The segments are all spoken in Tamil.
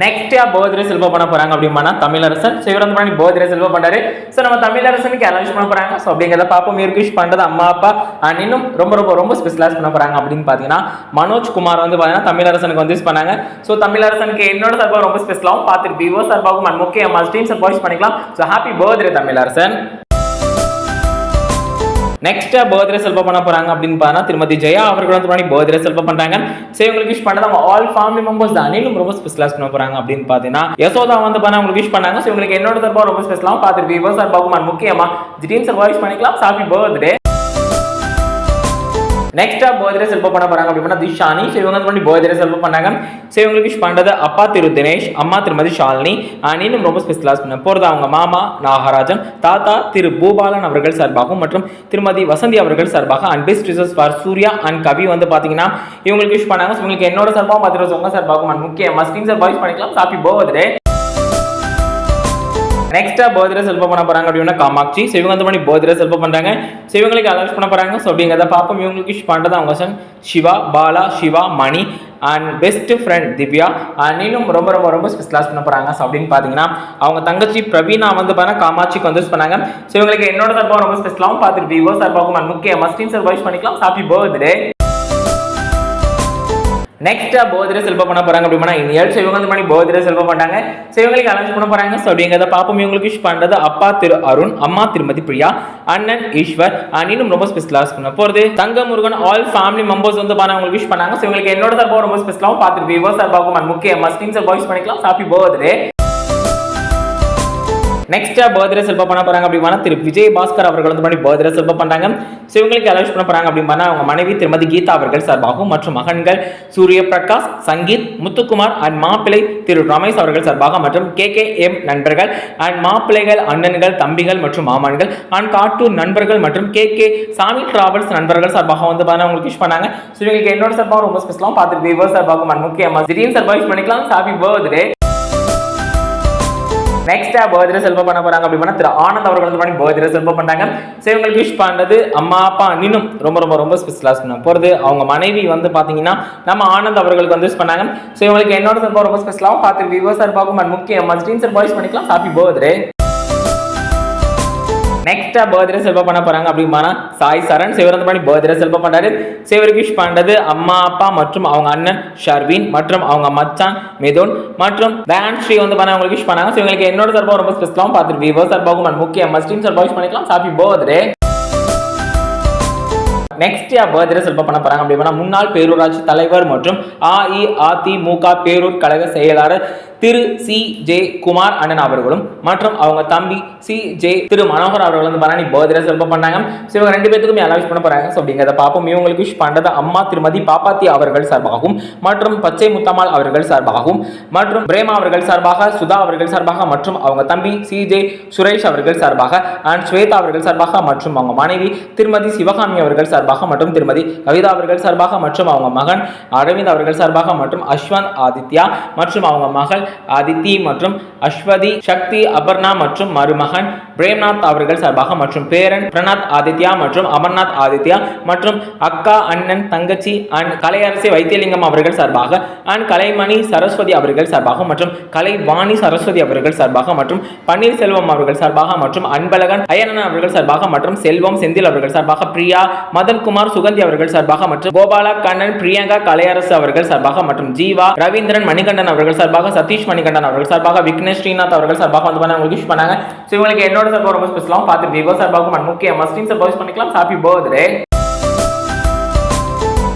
நெக்ஸ்ட் போதிரை செல்வ பண்ண போறாங்க அப்படின்னா தமிழரசன். சிவரந்த பண்ணி போதிரை செல்வ பண்ணாரு ஸோ நம்ம தமிழரசனுக்கு அனௌன்ஸ் பண்ண போறாங்க? ஸோ அப்படிங்கிறத பாப்போம் மிர்கிஷ் பண்றது அம்மா அப்பா அண்ட் இன்னும் ரொம்ப ரொம்ப ரொம்ப ஸ்பெஷலைஸ் பண்ண போறாங்க அப்படின்னு பார்த்தீங்கன்னா மனோஜ் குமார் வந்து பாத்தீங்கன்னா தமிழரசனுக்கு வந்து யூஸ் பண்ணாங்க. ஸோ தமிழரசனுக்கு என்னோட சார்பாக ரொம்ப ஸ்பெஷலாகவும் பார்த்துட்டு விவோ சார்பாகவும் அண்ட் முக்கிய ஸ்டீம் சார் வாய்ஸ் பண்ணிக்கலாம். So happy birthday Tamilarasan. நெக்ஸ்ட்டாக பர்த்டே செல்ப பண்ண போறாங்க அப்படின்னு பார்த்தா திருமதி ஜெயா அவர்கள் வந்து முன்னாடி பர்த்டே செல்ப பண்ணுறாங்க சரி உங்களுக்கு விஷ் பண்ணது அவங்க ஆல் ஃபேமிலி மெம்பர்ஸ் தான். இன்னும் ரொம்ப ஸ்பெஷலாக பண்ண போகிறாங்க அப்படின்னு பார்த்தீங்கன்னா யசோதா வந்து பண்ண உங்களுக்கு விஷ் பண்ணாங்க. ஸோ உங்களுக்கு என்னோட தரப்பாக ரொம்ப ஸ்பெஷலாக பார்த்துட்டு சார் பகுமான் முக்கியமா ஜிடீன்ஸை சார் வாய்ஸ் பண்ணிக்கலாம். ஹாப்பி பர்த்டே நெக்ஸ்டா பர்த்டே செல்ப பண்ண போறாங்க அப்படின்னா திஷானி ஸோ இவங்க வந்து பண்ணி பர்த்டே செல்ப பண்ணாங்க. ஸோ இவங்களுக்கு விஷ் பண்றது அப்பா திரு தினேஷ் அம்மா திருமதி ஷாலினி. அண்ட் இன்னும் ரொம்ப ஸ்பெஷலாக பண்ண. போறது அவங்க மாமா நாகராஜன் தாத்தா திரு பூபாலன் அவர்கள் சார்பாகவும் மற்றும் திருமதி வசந்தி அவர்கள் சார்பாக அண்ட் பெஸ்ட் ரிசர்ஸ் ஃபார் சூர்யா அண்ட் கவி வந்து பாத்தீங்கன்னா இவங்களுக்கு விஷ் பண்ணாங்க. ஸோ உங்களுக்கு என்னோட சார்பாகவும் பார்த்துட்டு உங்க சார்பாகவும் அண்ட் முக்கியமா ஸ்க்ரீன் சார் வாய்ஸ் பண்ணிக்கலாம். ஹாப்பி பர்த்டே நெக்ஸ்டா பர்த்டே செல்ஃபோ பண்ண போறாங்க அப்படின்னா காமாட்சி. ஸோ இவங்க வந்து பண்ணி பர்த்டே செல்ஃபோ பண்றாங்க. ஸோ இவங்களுக்கு அலௌன்ஸ் பண்ண போறாங்க? ஸோ அப்படிங்கிறத பார்ப்போம். இவங்களுக்கு விஷ் பண்ணுறது அவங்க son Siva Bala Siva Mani and best friend Divya. And இன்னும் ரொம்ப ரொம்ப ரொம்ப ஸ்பெஷலாஸ் பண்ண போகிறாங்க ஸோ அப்படின்னு பார்த்தீங்கன்னா அவங்க தங்கச்சி பிரவீனா வந்து பார்த்தா காமாட்சிக்கு வந்து பண்ணாங்க. ஸோ இவங்களுக்கு என்னோட சார்பாக ரொம்ப ஸ்பெஷலாகவும் பார்த்துட்டு விவோ சார்பாகவும் and முக்கிய மஸ்டின் சார் வாய்ஸ் பண்ணிக்கலாம். ஹாப்பி பர்த்டே நெக்ஸ்ட்டாக போதிர செல்ப பண்ண போறாங்க அப்படின்னா இனியல் ஸோ இவங்க வந்து பண்ணி செல்ப பண்ணாங்க. ஸோ இவங்களுக்கு பண்ண போறாங்க. ஸோ அப்படிங்கிறத பார்ப்போம். இவங்களுக்கு விஷ் பண்ணுறது அப்பா திரு அருண் அம்மா திருமதி பிரியா அண்ணன் ஈஸ்வர் அண்ணனும் ரொம்ப ஸ்பெஷலாஸ் பண்ண போகிறது தங்க முருகன் ஆல் ஃபேமிலி மெம்பர்ஸ் வந்து பண்ண உங்களுக்கு விஷ் பண்ணாங்க. ஸோ இவங்களுக்கு என்னோட சார்பாக ரொம்ப ஸ்பெஷலாகவும் பார்த்துட்டு விவோ சார்பாகவும் and முக்கிய மஸ்டின் சார் வாய்ஸ் பண்ணிக்கலாம். ஹாப்பி போதே நெக்ஸ்டா பர்த்டே செல்ப பண்ண போறாங்க அப்படின்னா திரு விஜய் பாஸ்கர் அவர்கள் வந்து பண்ணி பர்த்டே செல்ப பண்றாங்க. ஸோ இவங்களுக்கு பண்ண போறாங்க அப்படின்னா அவங்க மனைவி திருமதி கீதா அவர்கள் சார்பாகவும் மற்றும் மகன்கள் சூரிய பிரகாஷ் சங்கீத் முத்துக்குமார் அண்ட் மாப்பிள்ளை திரு ரமேஷ் அவர்கள் சார்பாக மற்றும் கே கே எம் நண்பர்கள் அண்ட் மாப்பிள்ளைகள் அண்ணன்கள் தம்பிகள் மற்றும் மாமன்கள் அண்ட் கார்ட்டூன் நண்பர்கள் மற்றும் கே கே சாமி டிராவல்ஸ் நண்பர்கள் சார்பாக வந்து பண்ண உங்களுக்கு விஷ் பண்ணாங்க. ஸோ இவங்களுக்கு என்னோட சார்பாக ரொம்ப ஸ்பெஷலாக பார்த்துட்டு விவர் சார்பாகவும் அண்ட் முக்கியமாக திடீர்னு சார்பாக விஷ் பண்ணிக்கலாம். ஹாப்பி பர்த்டே நெக்ஸ்டா பர்த்டே செல்வம் பண்ண போறாங்க அப்படின்னா திரு ஆனந்த் அவர்கள் வந்து பண்ணி பர்த்டே செல்வம் பண்ணாங்க சரி உங்களுக்கு விஷ் பண்றது அம்மா அப்பா இன்னும் ரொம்ப ரொம்ப ரொம்ப ஸ்பெஷலாக பண்ண போகிறது அவங்க மனைவி வந்து பார்த்தீங்கன்னா நம்ம ஆனந்த் அவர்களுக்கு வந்து wish பண்ணாங்க. ஸோ இவங்களுக்கு என்னோட சார்பாக ரொம்ப ஸ்பெஷலாகவும் பார்த்து விவோ பார்க்கும் and முக்கிய மஸ்டின் சார் பாய்ஸ் பண்ணிக்கலாம். ஹாப்பி பர்த்டே நெக்ஸ்ட் பர்த்டே செல்வா பண்ண போறாங்க அப்படிமானா சாய் சரண் சிவரந்த பண்ணி பர்த்டே செல்வா பண்றாரு. சிவருக்கு விஷ் அம்மா அப்பா மற்றும் அவங்க அண்ணன் ஷர்வின் மற்றும் அவங்க மச்சான் மிதுன் மற்றும் வேன் ஸ்ரீ வந்து பண்ண அவங்களுக்கு விஷ் பண்ணாங்க. ஸோ இவங்களுக்கு என்னோட சார்பாக ரொம்ப ஸ்பெஷலாகவும் பார்த்துட்டு விவோ சார்பாகவும் முக்கிய மஸ்டின் சார்பாக விஷ் பண்ணிக்கலாம். ஹாப்பி பர்த்டே நெக்ஸ்ட் பர்த்டே செல்ப பண்ண போறாங்க அப்படின்னா முன்னாள் பேரூராட்சி தலைவர் மற்றும் அஇஅதிமுக பேரூர் கழக செயலாளர் திரு சி ஜே குமார் அண்ணன் அவர்களும் மற்றும் அவங்க தம்பி சி ஜே திரு மனோகர் அவர்கள் வந்து பண்ணி பர்த்டே செல்ப பண்ணாங்க. ஸோ இவங்க ரெண்டு பேத்துக்குமே அலௌஸ் பண்ண போறாங்க. ஸோ அப்படிங்கிறத பார்ப்போம். இவங்களுக்கு விஷ் பண்ணுறது அம்மா திருமதி பாப்பாத்தி அவர்கள் சார்பாகவும் மற்றும் பச்சை முத்தம்மாள் அவர்கள் சார்பாகவும் மற்றும் பிரேமா அவர்கள் சார்பாக சுதா அவர்கள் சார்பாக மற்றும் அவங்க தம்பி சி ஜே சுரேஷ் அவர்கள் சார்பாக அண்ட் ஸ்வேதா அவர்கள் சார்பாக மற்றும் அவங்க மனைவி திருமதி சிவகாமி அவர்கள் சார்பாக மற்றும் திருமதி கவிதா அவர்கள் சார்பாக மற்றும் அவங்க மகன் அரவிந்த் அவர்கள் சார்பாக மற்றும் அஸ்வந்த் ஆதித்யா மற்றும் அவங்க மகள் ஆதித்தி மற்றும் அஸ்வதி சக்தி அபர்ணா மற்றும் மருமகன் பிரேம்நாத் அவர்கள் சார்பாக மற்றும் பேரன் பிரணாத் ஆதித்யா மற்றும் அமர்நாத் ஆதித்யா மற்றும் அக்கா அண்ணன் தங்கச்சி அண்ட் கலையரசி வைத்தியலிங்கம் அவர்கள் சார்பாக அண்ட் கலைமணி சரஸ்வதி அவர்கள் சார்பாக மற்றும் கலைவாணி சரஸ்வதி அவர்கள் சார்பாக மற்றும் பன்னீர்செல்வம் அவர்கள் சார்பாக மற்றும் அன்பழகன் அயனன் அவர்கள் சார்பாக மற்றும் செல்வம் செந்தில் அவர்கள் சார்பாக பிரியா மதன்குமார் சுகந்தி அவர்கள் சார்பாக மற்றும் கோபாலா கண்ணன் பிரியங்கா கலையரசு அவர்கள் சார்பாக மற்றும் ஜீவா ரவீந்திரன் மணிகண்டன் அவர்கள் சார்பாக சதீஷ் மணிகண்டன் அவர்கள் சார்பாக விக்னேஷ் ஸ்ரீநாத் அவர்கள் சார்பாக வந்து பண்ண உங்களுக்கு விஷ் பண்ணாங்க. ஸோ இவங்களுக்கு என்னோட சார்பாக ரொம்ப ஸ்பெஷலாகவும் பார்த்து விவோ சார்பாகவும் முக்கிய மஸ்டின் சார்பாக பண்ணிக்கலாம். ஹாப்பி பர்த்டே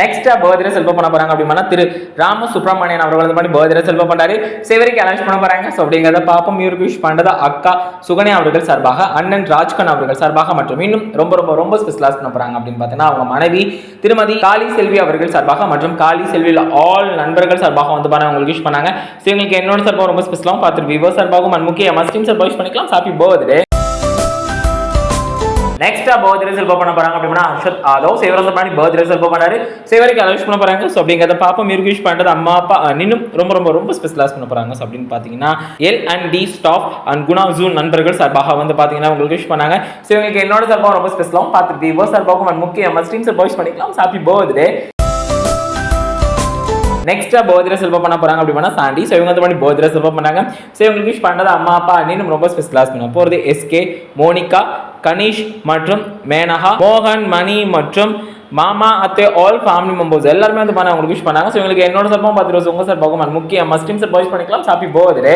நெக்ஸ்ட் பர்த்டே செல்வம் பண்ண போறாங்க அப்படின்னா திரு ராம சுப்பிரமணியன் அவர்கள் வந்து பண்ணி பர்த்டே செல்வம் பண்ணாரு சிவரிக்கு அனௌன்ஸ் பண்ண போறாங்க. ஸோ அப்படிங்கிறத பார்ப்போம் இவருக்கு விஷ் பண்ணுறது அக்கா சுகன்யா அவர்கள் சார்பாக அண்ணன் ராஜ்கன் அவர்கள் சார்பாக மற்றும் இன்னும் ரொம்ப ரொம்ப ரொம்ப ஸ்பெஷலாக பண்ண போறாங்க அப்படின்னு பார்த்தீங்கன்னா அவங்க மனைவி திருமதி காளி செல்வி அவர்கள் சார்பாக மற்றும் காளி செல்வியில் ஆல் நண்பர்கள் சார்பாக வந்து பண்ண அவங்களுக்கு விஷ் பண்ணாங்க. ஸோ இவங்களுக்கு என்னோட சார்பாக ரொம்ப ஸ்பெஷலாகவும் பார்த்துட்டு விவோ சார்பாகவும் அண்ட் முக்கிய மஸ்டின் சார்பாக விஷ் பண்ணிக்கலாம். ஹாப்பி பர்த்டே நெக்ஸ்டா பர்த் செல்ப பண்ண போறாங்க அப்படின்னா அர்ஷத் ஆதவ். சேவரந்த பண்ணி பர்த் செல்ப பண்ணாரு. சேவருக்கு அலவுஸ் பண்ண போறாங்க. ஸோ அப்படிங்கிறத பாப்பா இருக்கு விஷ் பண்ணுறது அம்மா அப்பா இன்னும் ரொம்ப ரொம்ப ரொம்ப ஸ்பெஷலாஸ் பண்ண போறாங்க. ஸோ அப்படின்னு பாத்தீங்கன்னா L and T staff and Guna June நண்பர்கள் சார்பாக வந்து பாத்தீங்கன்னா உங்களுக்கு விஷ் பண்ணாங்க. ஸோ இவங்களுக்கு என்னோட சார்பாக ரொம்ப ஸ்பெஷலாகவும் பார்த்துட்டு விவோ சார்பாகவும் அண்ட் முக்கிய ஸ்ட்ரீம் சார் விஷ் பண்ணிக்கலாம். ஹாப்பி பர்த்டே நெக்ஸ்ட்டாக பர்த்டே செல்வம் பண்ண போகிறாங்க அப்படின்னா சாண்டி ஸோ இவங்க வந்து பண்ணி பர்த்டே செல்வம் பண்ணாங்க. ஸோ இவங்களுக்கு விஷ் பண்ணுறது அம்மா அப்பா அண்ணின்னு ரொம்ப ஸ்பெஷல் கிளாஸ் பண்ண போகிறது எஸ்கே மோனிகா கனிஷ் மற்றும் மேனகா மோகன் மணி மற்றும் மாமா அத்தை ஆல் ஃபேமிலி மெம்பர்ஸ் எல்லாருமே வந்து பண்ண அவங்களுக்கு விஷ் பண்ணாங்க. ஸோ இவங்களுக்கு என்னோட சார்பாகவும் பார்த்துட்டு உங்க சார்பாகவும் and முக்கியமாக மஸ்டிம் சார் பாய்ஸ் பண்ணிக்கலாம். சாப்பி போகுது